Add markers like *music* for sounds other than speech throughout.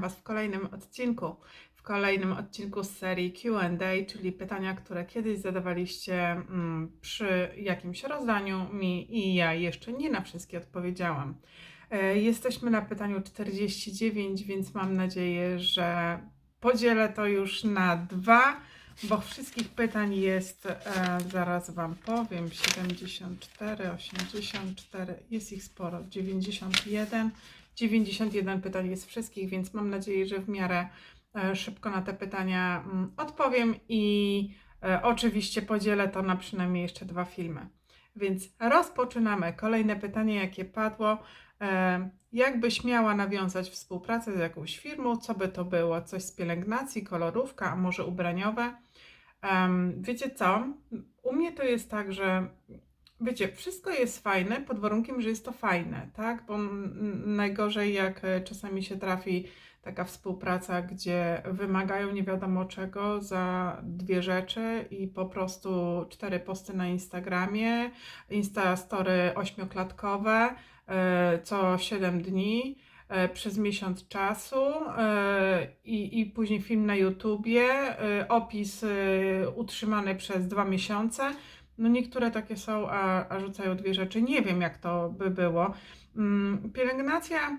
Was w kolejnym odcinku. W kolejnym odcinku z serii QA, czyli pytania, które kiedyś zadawaliście mm, przy jakimś rozdaniu mi i ja jeszcze nie na wszystkie odpowiedziałam. E, Jesteśmy na pytaniu 49, więc mam nadzieję, że podzielę to już na dwa, bo wszystkich pytań jest, e, zaraz Wam powiem, 74, 84, jest ich sporo, 91. 91 pytań jest wszystkich, więc mam nadzieję, że w miarę e, szybko na te pytania mm, odpowiem i e, oczywiście podzielę to na przynajmniej jeszcze dwa filmy. Więc rozpoczynamy. Kolejne pytanie, jakie padło. E, Jakbyś miała nawiązać współpracę z jakąś firmą, co by to było? Coś z pielęgnacji, kolorówka, a może ubraniowe? Wiecie co? U mnie to jest tak, że Wiecie, wszystko jest fajne pod warunkiem, że jest to fajne, tak? Bo najgorzej, jak e, czasami się trafi taka współpraca, gdzie wymagają nie wiadomo czego za dwie rzeczy i po prostu cztery posty na Instagramie, Instastory ośmioklatkowe, e, co 7 dni e, przez miesiąc czasu i, i później film na YouTubie, opis utrzymany przez dwa miesiące. No niektóre takie są, a, a rzucają dwie rzeczy. Nie wiem, jak to by było. Mm, Pielęgnacja,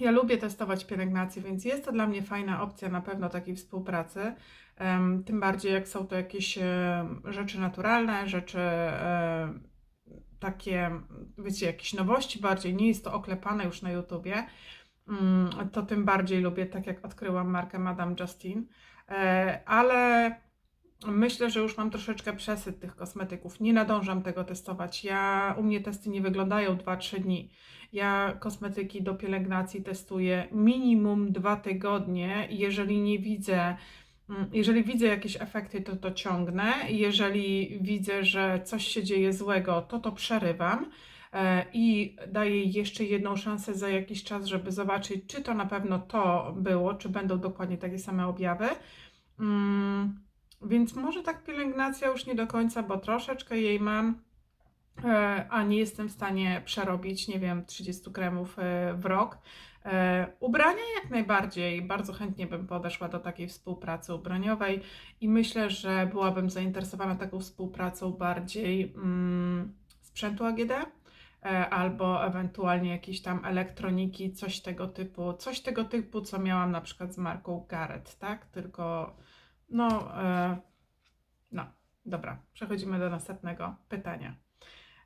ja lubię testować pielęgnację, więc jest to dla mnie fajna opcja na pewno takiej współpracy. Tym bardziej, jak są to jakieś em, rzeczy naturalne, rzeczy em, takie, wiecie, jakieś nowości bardziej, nie jest to oklepane już na YouTubie, mm, to tym bardziej lubię, tak jak odkryłam markę Madame Justin. E, Ale Myślę, że już mam troszeczkę przesyt tych kosmetyków. Nie nadążam tego testować. Ja, u mnie testy nie wyglądają 2-3 dni. Ja kosmetyki do pielęgnacji testuję minimum 2 tygodnie. Jeżeli nie widzę, mm, jeżeli widzę jakieś efekty, to to ciągnę. Jeżeli widzę, że coś się dzieje złego, to to przerywam. e, I daję jeszcze jedną szansę za jakiś czas, żeby zobaczyć, czy to na pewno to było, czy będą dokładnie takie same objawy. Mm, więc może tak pielęgnacja już nie do końca, bo troszeczkę jej mam, e, a nie jestem w stanie przerobić, nie wiem, 30 kremów e, w rok. E, Ubrania jak najbardziej, bardzo chętnie bym podeszła do takiej współpracy ubraniowej i myślę, że byłabym zainteresowana taką współpracą bardziej mm, sprzętu AGD albo ewentualnie jakiejś tam elektroniki, coś tego typu, coś tego typu, co miałam na przykład z marką Garrett, tak? Tylko no, e, no, dobra, przechodzimy do następnego pytania.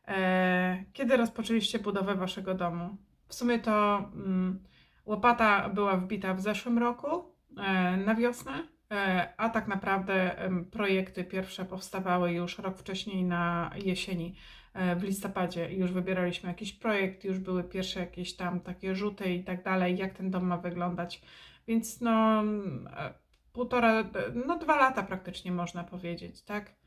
E, kiedy rozpoczęliście budowę waszego domu? W sumie to mm, łopata była wbita w zeszłym roku e, na wiosnę, e, a tak naprawdę projekty pierwsze powstawały już rok wcześniej na jesieni, e, w listopadzie. Już wybieraliśmy jakiś projekt, już były pierwsze jakieś tam takie rzuty i tak dalej, jak ten dom ma wyglądać. Więc no, e, półtora, no dwa lata praktycznie można powiedzieć, tak?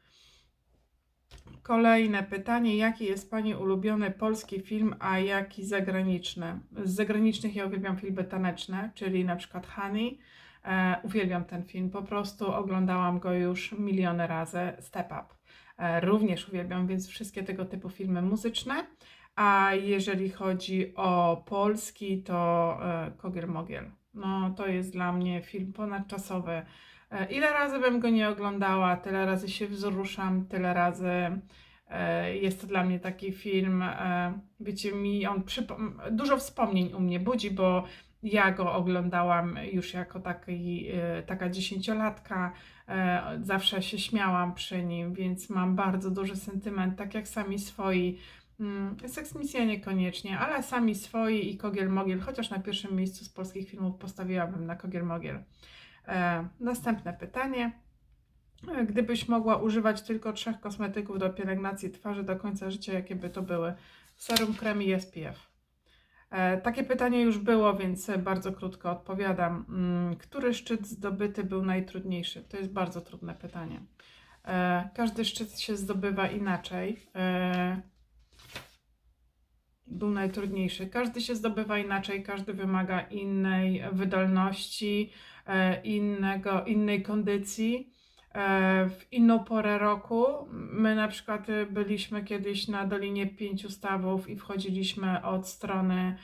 Kolejne pytanie, jaki jest Pani ulubiony polski film, a jaki zagraniczny? Z zagranicznych ja uwielbiam filmy taneczne, czyli na przykład Honey. E, uwielbiam ten film, po prostu oglądałam go już miliony razy. Step Up. E, również uwielbiam, więc wszystkie tego typu filmy muzyczne. A jeżeli chodzi o polski, to e, Kogiel Mogiel. No, to jest dla mnie film ponadczasowy. E, Ile razy bym go nie oglądała, tyle razy się wzruszam, tyle razy e, jest to dla mnie taki film. e, Wiecie, mi on dużo wspomnień u mnie budzi, bo ja go oglądałam już jako taki, taka dziesięciolatka. Zawsze się śmiałam przy nim, więc mam bardzo duży sentyment, tak jak sami swoi. Mm, Seks Misja niekoniecznie, ale sami swoi i Kogiel Mogiel, chociaż na pierwszym miejscu z polskich filmów postawiłabym na Kogiel Mogiel. E, następne pytanie. E, Gdybyś mogła używać tylko trzech kosmetyków do pielęgnacji twarzy do końca życia, jakie by to były? Serum, krem i SPF. E, takie pytanie już było, więc bardzo krótko odpowiadam. Mm, Który szczyt zdobyty był najtrudniejszy? To jest bardzo trudne pytanie. E, Każdy szczyt się zdobywa inaczej. E, był najtrudniejszy. Każdy się zdobywa inaczej, każdy wymaga innej wydolności, e, innego, innej kondycji, e, w inną porę roku. My na przykład y, byliśmy kiedyś na Dolinie Pięciu Stawów i wchodziliśmy od strony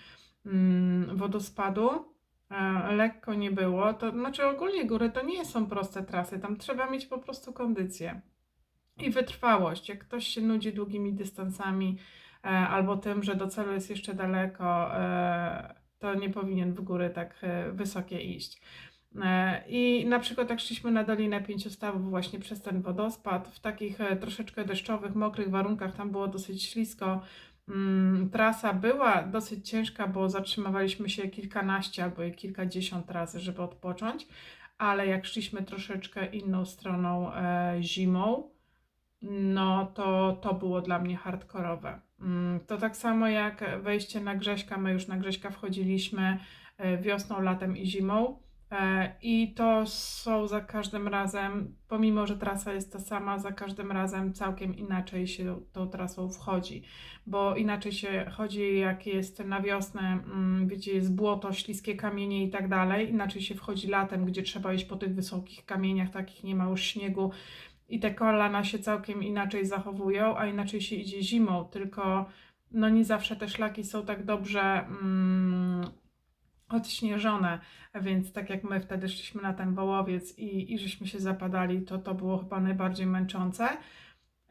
mm, wodospadu e, lekko nie było. To znaczy ogólnie góry to nie są proste trasy, tam trzeba mieć po prostu kondycję i wytrwałość. Jak ktoś się nudzi długimi dystansami albo tym, że do celu jest jeszcze daleko, e, to nie powinien w góry tak e, wysokie iść. E, I na przykład jak szliśmy na Dolinę Pięciu właśnie przez ten wodospad, w takich e, troszeczkę deszczowych, mokrych warunkach, tam było dosyć ślisko. Mm, Trasa była dosyć ciężka, bo zatrzymywaliśmy się kilkanaście albo i kilkadziesiąt razy, żeby odpocząć, ale jak szliśmy troszeczkę inną stroną e, zimą, no to to było dla mnie hardkorowe. Mm, To tak samo jak wejście na Grześka, my już na Grześka wchodziliśmy e, wiosną, latem i zimą. E, I to są za każdym razem, pomimo że trasa jest ta sama, za każdym razem całkiem inaczej się tą trasą wchodzi, bo inaczej się chodzi jak jest na wiosnę, mm, wiecie, jest błoto, śliskie kamienie i tak dalej, inaczej się wchodzi latem, gdzie trzeba iść po tych wysokich kamieniach, takich nie ma już śniegu i te kolana się całkiem inaczej zachowują, a inaczej się idzie zimą, tylko no nie zawsze te szlaki są tak dobrze mm, odśnieżone, więc tak jak my wtedy szliśmy na ten wołowiec i, i żeśmy się zapadali, to to było chyba najbardziej męczące.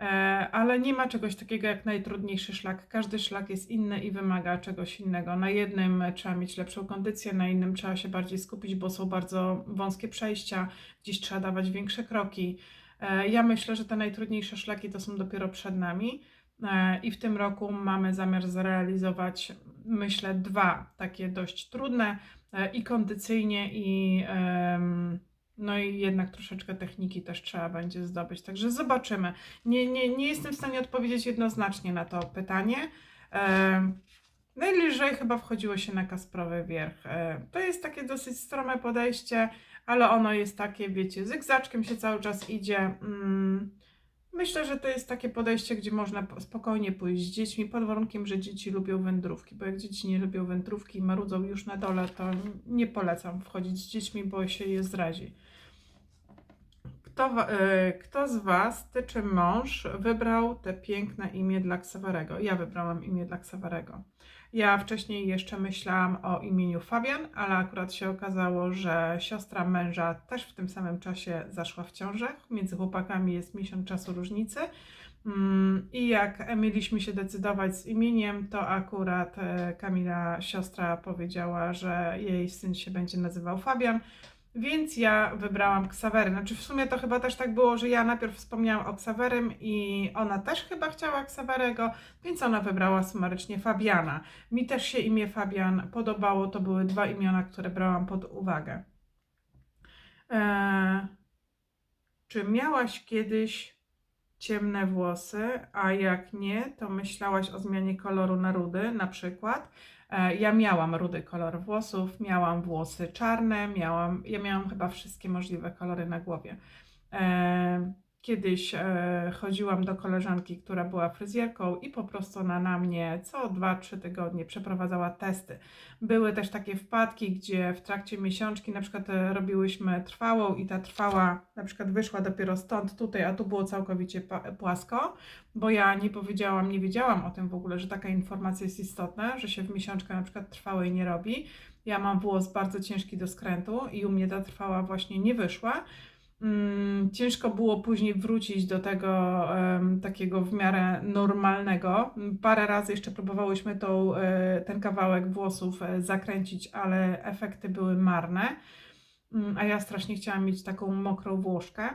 E, ale nie ma czegoś takiego jak najtrudniejszy szlak. Każdy szlak jest inny i wymaga czegoś innego. Na jednym trzeba mieć lepszą kondycję, na innym trzeba się bardziej skupić, bo są bardzo wąskie przejścia, gdzieś trzeba dawać większe kroki. E, Ja myślę, że te najtrudniejsze szlaki to są dopiero przed nami. E, I w tym roku mamy zamiar zrealizować, myślę, dwa takie dość trudne e, i kondycyjnie, i no i jednak troszeczkę techniki też trzeba będzie zdobyć. Także zobaczymy. Nie, nie, nie jestem w stanie odpowiedzieć jednoznacznie na to pytanie. Najbliżej chyba wchodziło się na Kasprowy Wierch. To jest takie dosyć strome podejście, ale ono jest takie, wiecie, zygzaczkiem się cały czas idzie. Mm, Myślę, że to jest takie podejście, gdzie można po- spokojnie pójść z dziećmi, pod warunkiem, że dzieci lubią wędrówki, bo jak dzieci nie lubią wędrówki i marudzą już na dole, to nie polecam wchodzić z dziećmi, bo się je zrazi. Kto, e, kto z Was, ty czy mąż, wybrał te piękne imię dla Ksawerego? Ja wybrałam imię dla Ksawerego. Ja wcześniej jeszcze myślałam o imieniu Fabian, ale akurat się okazało, że siostra męża też w tym samym czasie zaszła w ciążę. Między chłopakami jest miesiąc czasu różnicy. Mm, I jak mieliśmy się decydować z imieniem, to akurat e, Kamila, siostra, powiedziała, że jej syn się będzie nazywał Fabian. Więc ja wybrałam Ksawery. Znaczy w sumie to chyba też tak było, że ja najpierw wspomniałam o Ksawerym i ona też chyba chciała Ksawerego, więc ona wybrała sumarycznie Fabiana. Mi też się imię Fabian podobało, to były dwa imiona, które brałam pod uwagę. Eee, czy miałaś kiedyś ciemne włosy, a jak nie, to myślałaś o zmianie koloru na rudy na przykład? E, Ja miałam rudy kolor włosów, miałam włosy czarne, miałam, ja miałam chyba wszystkie możliwe kolory na głowie. Kiedyś e, chodziłam do koleżanki, która była fryzjerką i po prostu ona na mnie co 2-3 tygodnie przeprowadzała testy. Były też takie wpadki, gdzie w trakcie miesiączki na przykład e, robiłyśmy trwałą i ta trwała na przykład wyszła dopiero stąd tutaj, a tu było całkowicie płasko, bo ja nie powiedziałam, nie wiedziałam o tym w ogóle, że taka informacja jest istotna, że się w miesiączkę na przykład trwałej nie robi. Ja mam włos bardzo ciężki do skrętu i u mnie ta trwała właśnie nie wyszła. Mm, ciężko było później wrócić do tego takiego w miarę normalnego. Parę razy jeszcze próbowałyśmy tą, e, ten kawałek włosów e, zakręcić, ale efekty były marne. Mm, A ja strasznie chciałam mieć taką mokrą włożkę.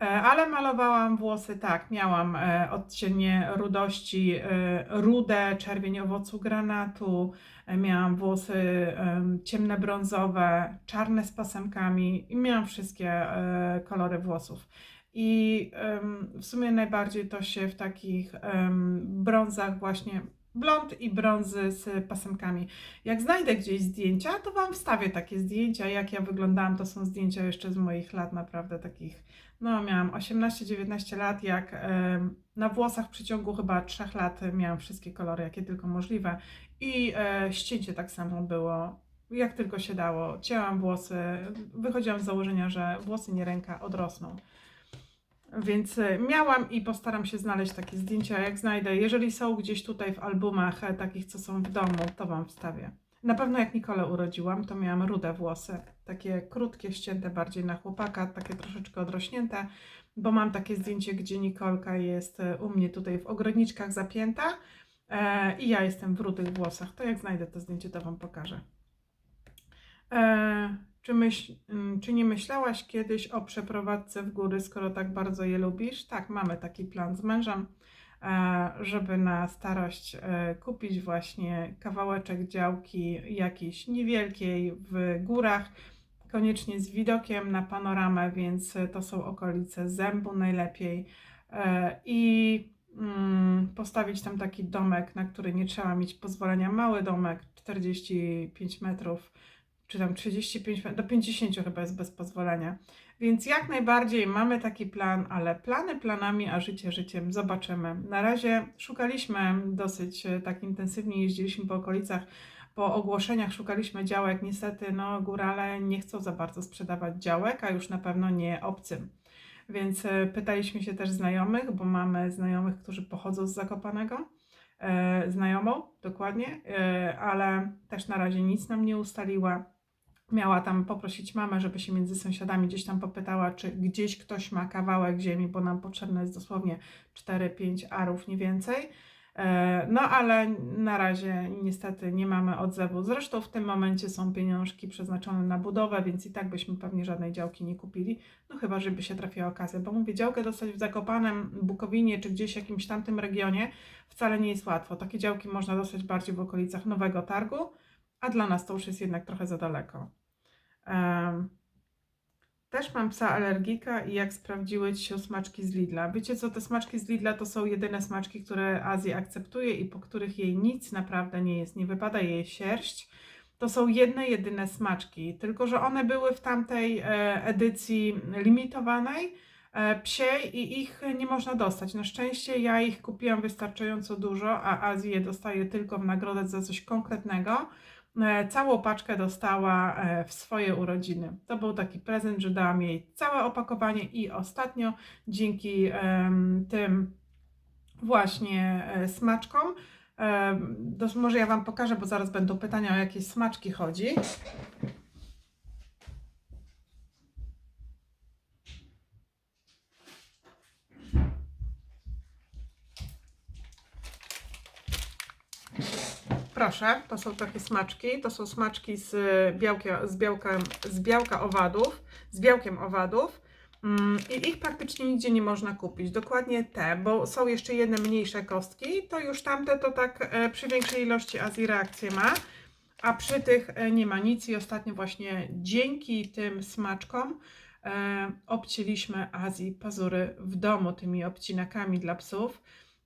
E, Ale malowałam włosy tak, miałam e, odcienie rudości, e, rudę, czerwień owocu granatu, miałam włosy em, ciemne brązowe, czarne z pasemkami i miałam wszystkie kolory włosów. I w sumie najbardziej to się w takich brązach właśnie blond i brązy z pasemkami. Jak znajdę gdzieś zdjęcia, to Wam wstawię takie zdjęcia, jak ja wyglądałam. To są zdjęcia jeszcze z moich lat, naprawdę takich no, miałam 18-19 lat, jak na włosach w przeciągu chyba 3 lat miałam wszystkie kolory, jakie tylko możliwe. I e, ścięcie tak samo było, jak tylko się dało. Cięłam włosy, wychodziłam z założenia, że włosy nie ręka odrosną. Więc e, miałam i postaram się znaleźć takie zdjęcia, jak znajdę. Jeżeli są gdzieś tutaj w albumach e, takich, co są w domu, to Wam wstawię. Na pewno jak Nikolę urodziłam, to miałam rude włosy. Takie krótkie, ścięte bardziej na chłopaka, takie troszeczkę odrośnięte, bo mam takie zdjęcie, gdzie Nikolka jest e, u mnie tutaj w ogrodniczkach zapięta e, i ja jestem w rudych włosach. To jak znajdę to zdjęcie, to Wam pokażę. E, czy, myśl, mm, czy nie myślałaś kiedyś o przeprowadzce w góry, skoro tak bardzo je lubisz? Tak, mamy taki plan z mężem, e, żeby na starość e, kupić właśnie kawałeczek działki jakiejś niewielkiej w górach, koniecznie z widokiem na panoramę, więc to są okolice Zębu najlepiej. E, I mm, postawić tam taki domek, na który nie trzeba mieć pozwolenia. Mały domek, 45 metrów, czy tam 35, met- do 50 chyba jest bez pozwolenia. Więc jak najbardziej mamy taki plan, ale plany planami, a życie życiem zobaczymy. Na razie szukaliśmy dosyć e, tak intensywnie, jeździliśmy po okolicach, po ogłoszeniach szukaliśmy działek. Niestety, no, górale nie chcą za bardzo sprzedawać działek, a już na pewno nie obcym. Więc e, pytaliśmy się też znajomych, bo mamy znajomych, którzy pochodzą z Zakopanego. E, znajomą, dokładnie, ale też na razie nic nam nie ustaliła. Miała tam poprosić mamę, żeby się między sąsiadami gdzieś tam popytała, czy gdzieś ktoś ma kawałek ziemi, bo nam potrzebne jest dosłownie 4-5 arów, nie więcej. E, No ale na razie niestety nie mamy odzewu. Zresztą w tym momencie są pieniążki przeznaczone na budowę, więc i tak byśmy pewnie żadnej działki nie kupili. No chyba, żeby się trafiła okazja, bo mówię, działkę dostać w Zakopanem, Bukowinie czy gdzieś w jakimś tamtym regionie wcale nie jest łatwo. Takie działki można dostać bardziej w okolicach Nowego Targu, a dla nas to już jest jednak trochę za daleko. Em, też mam psa alergika i jak sprawdziły Ci się smaczki z Lidla. Wiecie co, te smaczki z Lidla to są jedyne smaczki, które Azja akceptuje i po których jej nic naprawdę nie jest. Nie wypada jej sierść. To są jedne, jedyne smaczki, tylko że one były w tamtej e, edycji limitowanej e, psiej i ich nie można dostać. Na szczęście ja ich kupiłam wystarczająco dużo, a Azję dostaje tylko w nagrodę za coś konkretnego. E, Całą paczkę dostała e, w swoje urodziny. To był taki prezent, że dałam jej całe opakowanie i ostatnio dzięki tym właśnie e, smaczkom, może ja Wam pokażę, bo zaraz będą pytania o jakie smaczki chodzi. Proszę, to są takie smaczki. To są smaczki z białka, z białka, z białka owadów, z białkiem owadów. Mm, I ich praktycznie nigdzie nie można kupić. Dokładnie te, bo są jeszcze jedne mniejsze kostki. To już tamte to tak e, przy większej ilości Azji reakcję ma, a przy tych e, nie ma nic. I ostatnio właśnie dzięki tym smaczkom e, obcięliśmy Azji pazury w domu tymi obcinakami dla psów.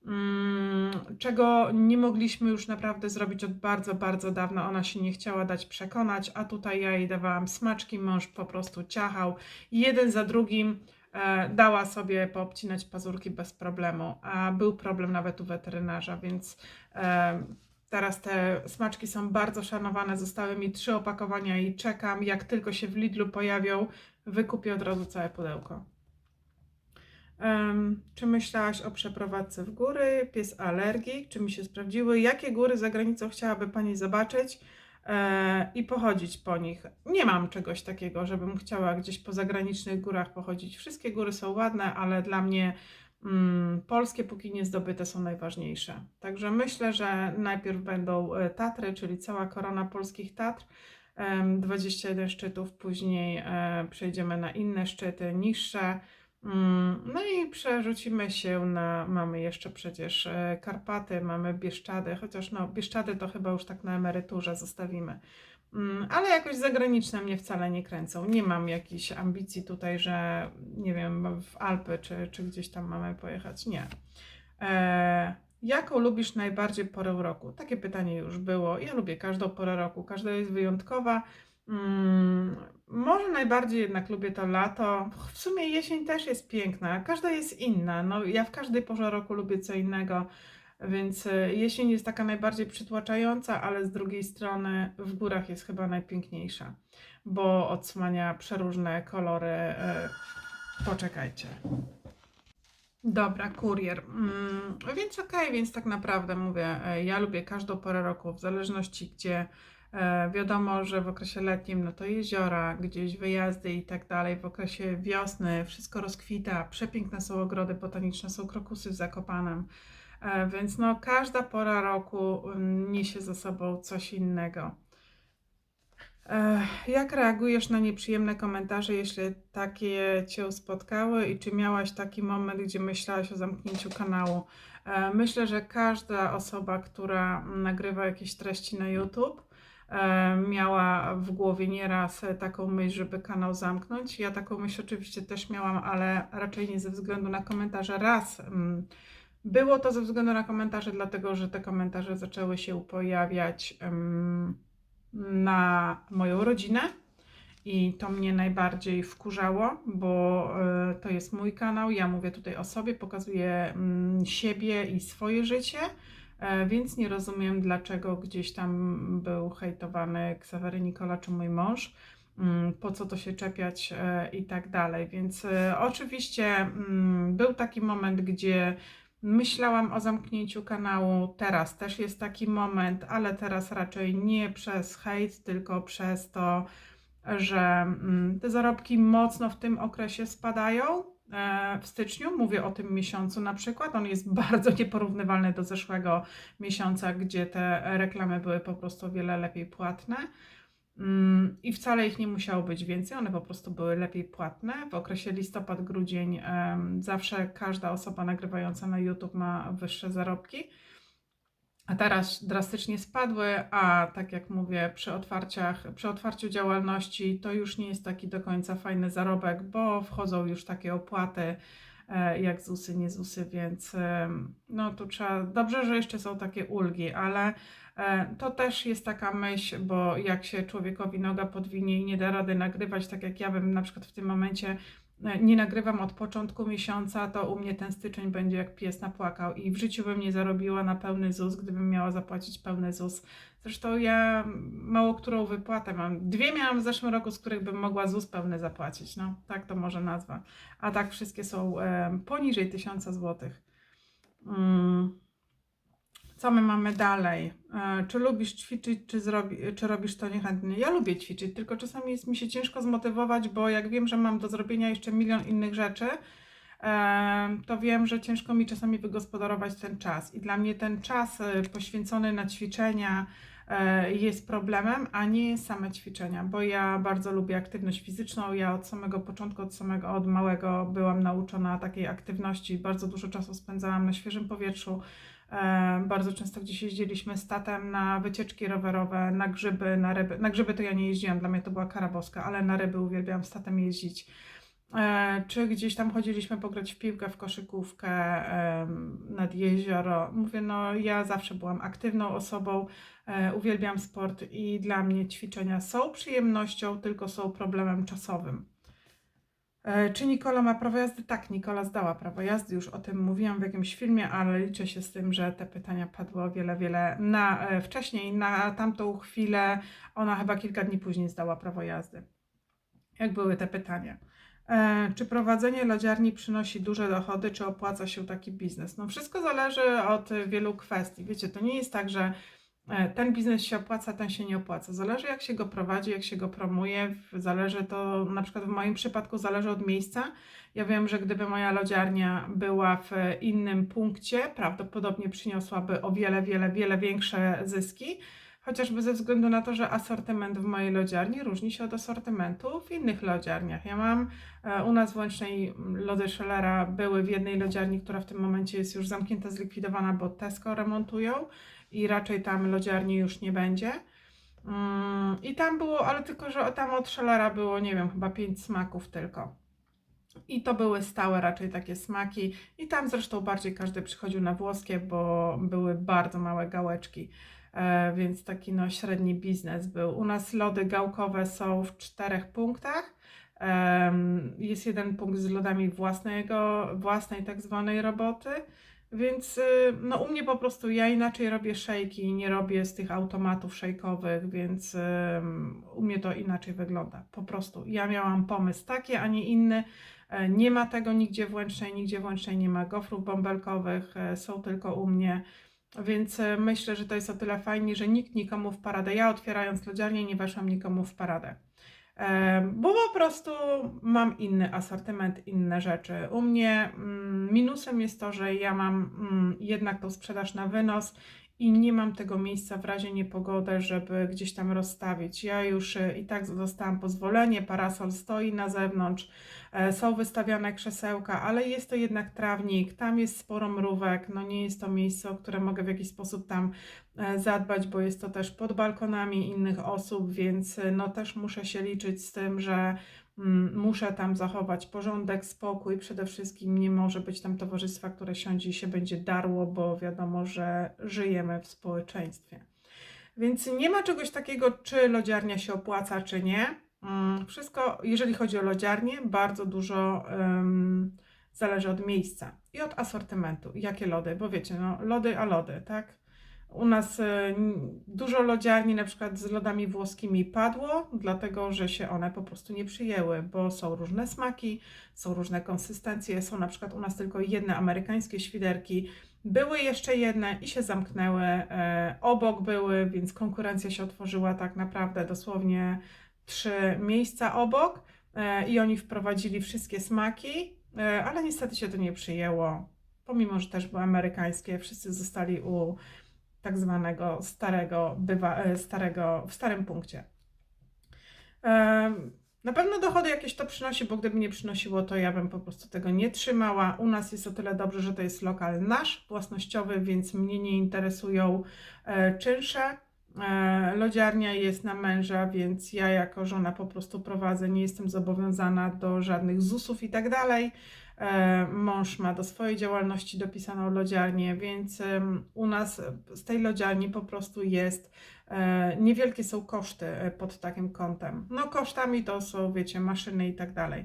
Mm, czego nie mogliśmy już naprawdę zrobić od bardzo, bardzo dawna. Ona się nie chciała dać przekonać, a tutaj ja jej dawałam smaczki, mąż po prostu ciachał. Jeden za drugim e, dała sobie poobcinać pazurki bez problemu, a był problem nawet u weterynarza, więc e, teraz te smaczki są bardzo szanowane. Zostały mi trzy opakowania i czekam. Jak tylko się w Lidlu pojawią, wykupię od razu całe pudełko. Em, czy myślałaś o przeprowadzce w góry? Pies alergik, czy mi się sprawdziły? Jakie góry za granicą chciałaby Pani zobaczyć e, i pochodzić po nich? Nie mam czegoś takiego, żebym chciała gdzieś po zagranicznych górach pochodzić. Wszystkie góry są ładne, ale dla mnie mm, polskie, póki nie zdobyte, są najważniejsze. Także myślę, że najpierw będą e, Tatry, czyli cała korona polskich Tatr. em, 21 szczytów, później e, przejdziemy na inne szczyty, niższe. Mm, No i przerzucimy się na, mamy jeszcze przecież e, Karpaty, mamy Bieszczady, chociaż no Bieszczady to chyba już tak na emeryturze zostawimy. Mm, Ale jakoś zagraniczne mnie wcale nie kręcą. Nie mam jakichś ambicji tutaj, że nie wiem, w Alpy czy, czy gdzieś tam mamy pojechać. Nie. E, jaką lubisz najbardziej porę roku? Takie pytanie już było. Ja lubię każdą porę roku, każda jest wyjątkowa. Mm, może najbardziej jednak lubię to lato. W sumie jesień też jest piękna, każda jest inna. No, ja w każdej porze roku lubię co innego, więc e, jesień jest taka najbardziej przytłaczająca, ale z drugiej strony w górach jest chyba najpiękniejsza, bo odsłania przeróżne kolory. e, Poczekajcie. Dobra, kurier. Mm, więc okej, więc tak naprawdę mówię, e, ja lubię każdą porę roku, w zależności gdzie wiadomo, że w okresie letnim no to jeziora, gdzieś wyjazdy i tak dalej. W okresie wiosny wszystko rozkwita, przepiękne są ogrody botaniczne, są krokusy w Zakopanem. E, więc no każda pora roku mm, niesie ze sobą coś innego. E, Jak reagujesz na nieprzyjemne komentarze, jeśli takie Cię spotkały i czy miałaś taki moment, gdzie myślałaś o zamknięciu kanału? E, Myślę, że każda osoba, która nagrywa jakieś treści na YouTube, e, miała w głowie nieraz taką myśl, żeby kanał zamknąć. Ja taką myśl oczywiście też miałam, ale raczej nie ze względu na komentarze. Raz mm, było to ze względu na komentarze, dlatego że te komentarze zaczęły się pojawiać na moją rodzinę. I to mnie najbardziej wkurzało, bo e, to jest mój kanał. Ja mówię tutaj o sobie, pokazuję mm, siebie i swoje życie, e, więc nie rozumiem, dlaczego gdzieś tam był hejtowany Ksawery Nikola czy mój mąż. Mm, Po co to się czepiać e, i tak dalej. Więc e, oczywiście mm, był taki moment, gdzie myślałam o zamknięciu kanału. Teraz też jest taki moment, ale teraz raczej nie przez hejt, tylko przez to, że mm, te zarobki mocno w tym okresie spadają. E, W styczniu, mówię o tym miesiącu na przykład, on jest *laughs* bardzo nieporównywalny do zeszłego miesiąca, gdzie te reklamy były po prostu wiele lepiej płatne. Mm, I wcale ich nie musiało być więcej, one po prostu były lepiej płatne. W okresie listopad-grudzień zawsze każda osoba nagrywająca na YouTube ma wyższe zarobki. A teraz drastycznie spadły, a tak jak mówię, przy, otwarciach, przy otwarciu działalności to już nie jest taki do końca fajny zarobek, bo wchodzą już takie opłaty e, jak ZUSy, nie ZUSy, więc no tu trzeba, dobrze, że jeszcze są takie ulgi, ale e, to też jest taka myśl, bo jak się człowiekowi noga podwinie i nie da rady nagrywać, tak jak ja bym na przykład w tym momencie nie nagrywam od początku miesiąca, to u mnie ten styczeń będzie jak pies napłakał i w życiu bym nie zarobiła na pełny ZUS, gdybym miała zapłacić pełny ZUS. Zresztą ja mało którą wypłatę mam. Dwie miałam w zeszłym roku, z których bym mogła ZUS pełny zapłacić. No, tak to może nazwa. A tak wszystkie są e, poniżej 1000 zł. Mm. Co my mamy dalej? E, Czy lubisz ćwiczyć, czy, zrobi, czy robisz to niechętnie? Ja lubię ćwiczyć, tylko czasami jest mi się ciężko zmotywować, bo jak wiem, że mam do zrobienia jeszcze milion innych rzeczy, e, to wiem, że ciężko mi czasami wygospodarować ten czas. I dla mnie ten czas e, poświęcony na ćwiczenia jest problemem, a nie same ćwiczenia, bo ja bardzo lubię aktywność fizyczną. Ja od samego początku, od samego od małego byłam nauczona takiej aktywności. Bardzo dużo czasu spędzałam na świeżym powietrzu. E, Bardzo często gdzieś jeździliśmy statem na wycieczki rowerowe, na grzyby, na ryby. Na grzyby to ja nie jeździłam, dla mnie to była kara boska, ale na ryby uwielbiam statem jeździć. E, Czy gdzieś tam chodziliśmy pograć w piłkę, w koszykówkę, nad jezioro. Mówię, no ja zawsze byłam aktywną osobą, e, uwielbiam sport i dla mnie ćwiczenia są przyjemnością, tylko są problemem czasowym. E, Czy Nikola ma prawo jazdy? Tak, Nikola zdała prawo jazdy, już o tym mówiłam w jakimś filmie, ale liczę się z tym, że te pytania padły o wiele, wiele na, e, wcześniej. Na tamtą chwilę ona chyba kilka dni później zdała prawo jazdy. Jak były te pytania? E, Czy prowadzenie lodziarni przynosi duże dochody, czy opłaca się taki biznes? No wszystko zależy od wielu kwestii. Wiecie, to nie jest tak, że ten biznes się opłaca, ten się nie opłaca. Zależy jak się go prowadzi, jak się go promuje. Zależy to, na przykład w moim przypadku zależy od miejsca. Ja wiem, że gdyby moja lodziarnia była w innym punkcie, prawdopodobnie przyniosłaby o wiele, wiele, wiele większe zyski. Chociażby ze względu na to, że asortyment w mojej lodziarni różni się od asortymentu w innych lodziarniach. Ja mam e, u nas w Łęcznej lody Schellera były w jednej lodziarni, która w tym momencie jest już zamknięta, zlikwidowana, bo Tesco remontują i raczej tam lodziarni już nie będzie. Mm, I tam było, ale tylko, że tam od Schellera było, nie wiem, chyba pięć smaków tylko. I to były stałe raczej takie smaki. I tam zresztą bardziej każdy przychodził na włoskie, bo były bardzo małe gałeczki. E, więc taki no średni biznes był. U nas lody gałkowe są w czterech punktach. Jest jeden punkt z lodami własnego, własnej tak zwanej roboty. Więc y, no u mnie po prostu ja inaczej robię szejki, nie robię z tych automatów szejkowych, więc ym, u mnie to inaczej wygląda. Po prostu ja miałam pomysł taki, a nie inny. E, Nie ma tego nigdzie w nigdzie w nie ma gofrów bąbelkowych, e, są tylko u mnie. Więc e, myślę, że to jest o tyle fajnie, że nikt nikomu w paradę. Ja otwierając lodziarnię nie weszłam nikomu w paradę. Bo po prostu mam inny asortyment, inne rzeczy. U mnie mm, minusem jest to, że ja mam mm, jednak tą sprzedaż na wynos i nie mam tego miejsca w razie niepogody, żeby gdzieś tam rozstawić. Ja już e, i tak dostałam pozwolenie, parasol stoi na zewnątrz, e, są wystawiane krzesełka, ale jest to jednak trawnik, tam jest sporo mrówek, no nie jest to miejsce, o które mogę w jakiś sposób tam e, zadbać, bo jest to też pod balkonami innych osób, więc no też muszę się liczyć z tym, że muszę tam zachować porządek, spokój. Przede wszystkim nie może być tam towarzystwa, które siądzie i się będzie darło, bo wiadomo, że żyjemy w społeczeństwie. Więc nie ma czegoś takiego, czy lodziarnia się opłaca, czy nie. Mm, Wszystko, jeżeli chodzi o lodziarnię, bardzo dużo em, zależy od miejsca i od asortymentu. Jakie lody, bo wiecie, no lody a lody, tak? U nas n- dużo lodziarni na przykład z lodami włoskimi padło, dlatego że się one po prostu nie przyjęły, bo są różne smaki, są różne konsystencje, są na przykład u nas tylko jedne amerykańskie świderki, były jeszcze jedne i się zamknęły, e, obok były, więc konkurencja się otworzyła tak naprawdę dosłownie trzy miejsca obok e, i oni wprowadzili wszystkie smaki, e, ale niestety się to nie przyjęło, pomimo że też były amerykańskie, wszyscy zostali u tak zwanego starego, bywa, e, starego, w starym punkcie. Na pewno dochody jakieś to przynosi, bo gdyby nie przynosiło, to ja bym po prostu tego nie trzymała. U nas jest o tyle dobrze, że to jest lokal nasz, własnościowy, więc mnie nie interesują e, czynsze. E, Lodziarnia jest na męża, więc ja jako żona po prostu prowadzę, nie jestem zobowiązana do żadnych ZUS-ów i tak dalej. E, Mąż ma do swojej działalności dopisaną lodziarnię, więc u nas z tej lodziarni po prostu jest e, niewielkie są koszty e, pod takim kątem. No kosztami to są, wiecie, maszyny i tak dalej,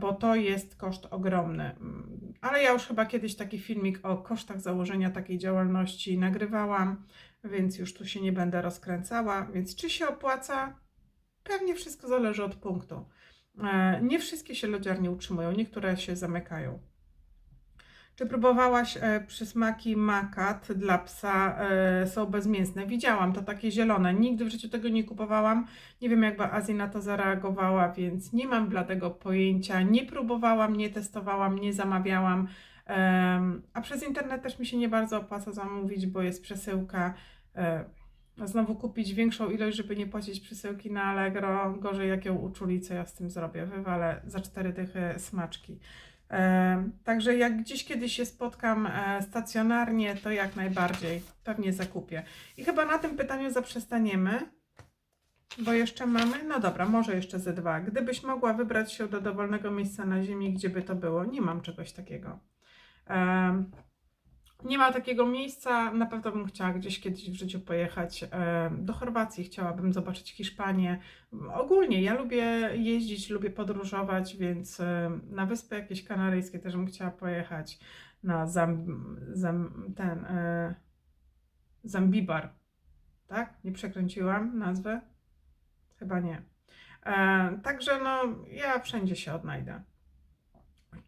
bo to jest koszt ogromny. Mm, Ale ja już chyba kiedyś taki filmik o kosztach założenia takiej działalności nagrywałam, więc już tu się nie będę rozkręcała. Więc czy się opłaca? Pewnie wszystko zależy od punktu. E, Nie wszystkie się lodziarnie utrzymują, niektóre się zamykają. Czy próbowałaś e, przysmaki makat dla psa? E, są bezmięsne. Widziałam to takie zielone. Nigdy w życiu tego nie kupowałam. Nie wiem, jakby Azji na to zareagowała, więc nie mam dla tego pojęcia. Nie próbowałam, nie testowałam, nie zamawiałam. A przez internet też mi się nie bardzo opłaca zamówić, bo jest przesyłka. Znowu kupić większą ilość, żeby nie płacić przesyłki na Allegro. Gorzej jak ją uczuli, co ja z tym zrobię. Wywalę za cztery dychy smaczki. Także jak gdzieś kiedyś się spotkam e, stacjonarnie, to jak najbardziej pewnie zakupię. I chyba na tym pytaniu zaprzestaniemy, bo jeszcze mamy, no dobra, może jeszcze ze dwa. Gdybyś mogła wybrać się do dowolnego miejsca na ziemi, gdzie by to było? Nie mam czegoś takiego. Nie ma takiego miejsca, na pewno bym chciała gdzieś kiedyś w życiu pojechać e, do Chorwacji, chciałabym zobaczyć Hiszpanię. Ogólnie ja lubię jeździć, lubię podróżować, więc e, na Wyspy jakieś Kanaryjskie też bym chciała pojechać. Na Zam, Zam, ten e, Zambibar. Tak? Nie przekręciłam nazwy? Chyba nie. E, także no, ja wszędzie się odnajdę.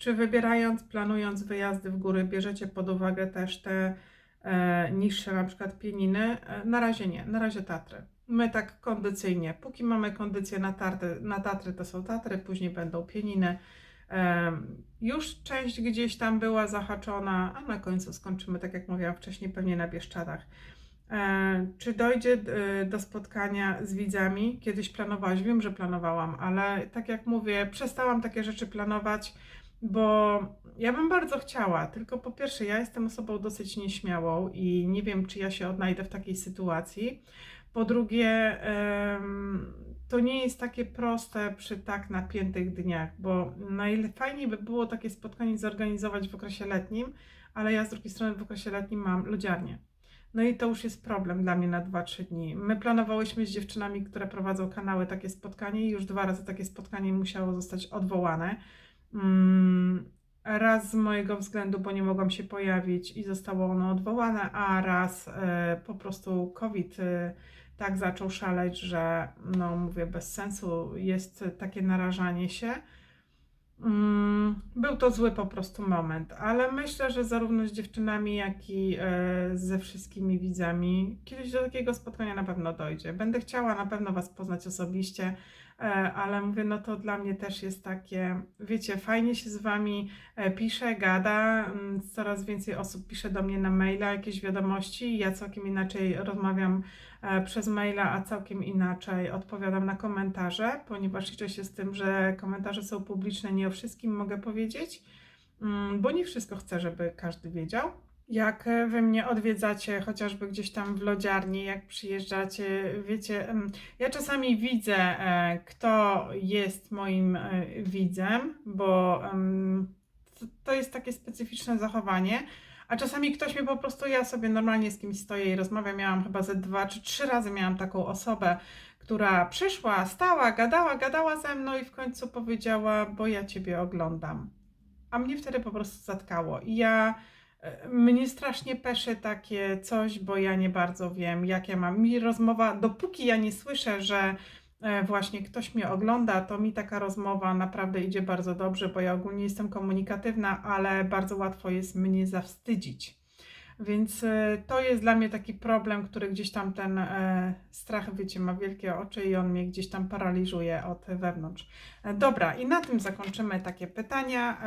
Czy wybierając, planując wyjazdy w góry, bierzecie pod uwagę też te e, niższe na przykład pieniny? E, na razie nie, na razie Tatry. My tak kondycyjnie, póki mamy kondycję na, tarty, na Tatry, to są Tatry, później będą pieniny. Em, Już część gdzieś tam była zahaczona, a na końcu skończymy, tak jak mówiłam wcześniej, pewnie na Bieszczadach. E, Czy dojdzie e, do spotkania z widzami? Kiedyś planowałaś, wiem, że planowałam, ale tak jak mówię, przestałam takie rzeczy planować, bo ja bym bardzo chciała, tylko po pierwsze, ja jestem osobą dosyć nieśmiałą i nie wiem, czy ja się odnajdę w takiej sytuacji. Po drugie, to nie jest takie proste przy tak napiętych dniach, bo najfajniej by było takie spotkanie zorganizować w okresie letnim, ale ja z drugiej strony w okresie letnim mam lodziarnię. No i to już jest problem dla mnie na 2-3 dni. My planowałyśmy z dziewczynami, które prowadzą kanały, takie spotkanie i już dwa razy takie spotkanie musiało zostać odwołane. Mm, Raz z mojego względu, bo nie mogłam się pojawić i zostało ono odwołane, a raz e, po prostu COVID e, tak zaczął szaleć, że no mówię, bez sensu jest takie narażanie się. Mm, Był to zły po prostu moment, ale myślę, że zarówno z dziewczynami, jak i e, ze wszystkimi widzami kiedyś do takiego spotkania na pewno dojdzie. Będę chciała na pewno Was poznać osobiście, ale mówię, no to dla mnie też jest takie, wiecie, fajnie się z Wami e, pisze, gada, mm, coraz więcej osób pisze do mnie na maila jakieś wiadomości, ja całkiem inaczej rozmawiam e, przez maila, a całkiem inaczej odpowiadam na komentarze, ponieważ liczę się z tym, że komentarze są publiczne, nie o wszystkim mogę powiedzieć, mm, bo nie wszystko chcę, żeby każdy wiedział. Jak wy mnie odwiedzacie, chociażby gdzieś tam w lodziarni, jak przyjeżdżacie, wiecie, ja czasami widzę, e, kto jest moim e, widzem, bo to- jest takie specyficzne zachowanie. A czasami ktoś mnie po prostu, ja sobie normalnie z kimś stoję i rozmawiam. Miałam chyba ze dwa czy trzy razy miałam taką osobę, która przyszła, stała, gadała, gadała ze mną i w końcu powiedziała, bo ja ciebie oglądam. A mnie wtedy po prostu zatkało. I ja, mnie strasznie peszy takie coś, bo ja nie bardzo wiem, jak ja mam. Mi rozmowa, dopóki ja nie słyszę, że e, właśnie ktoś mnie ogląda, to mi taka rozmowa naprawdę idzie bardzo dobrze, bo ja ogólnie jestem komunikatywna, ale bardzo łatwo jest mnie zawstydzić. Więc e, to jest dla mnie taki problem, który gdzieś tam ten e, strach, wiecie, ma wielkie oczy i on mnie gdzieś tam paraliżuje od wewnątrz. Dobra, i na tym zakończymy takie pytania.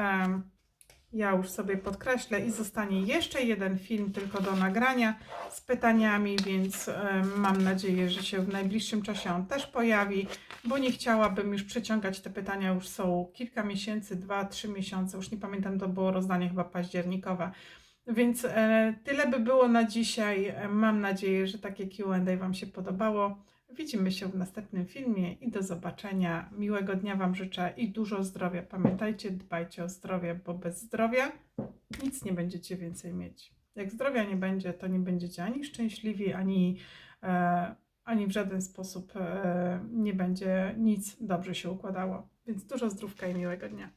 Ja już sobie podkreślę i zostanie jeszcze jeden film tylko do nagrania z pytaniami, więc em, mam nadzieję, że się w najbliższym czasie on też pojawi, bo nie chciałabym już przeciągać te pytania, już są kilka miesięcy, dwa, trzy miesiące, już nie pamiętam, to było rozdanie chyba październikowe. Więc e, tyle by było na dzisiaj. E, Mam nadzieję, że takie QA Wam się podobało. Widzimy się w następnym filmie i do zobaczenia. Miłego dnia Wam życzę i dużo zdrowia. Pamiętajcie, dbajcie o zdrowie, bo bez zdrowia nic nie będziecie więcej mieć. Jak zdrowia nie będzie, to nie będziecie ani szczęśliwi, ani, e, ani w żaden sposób e, nie będzie nic dobrze się układało. Więc dużo zdrówka i miłego dnia.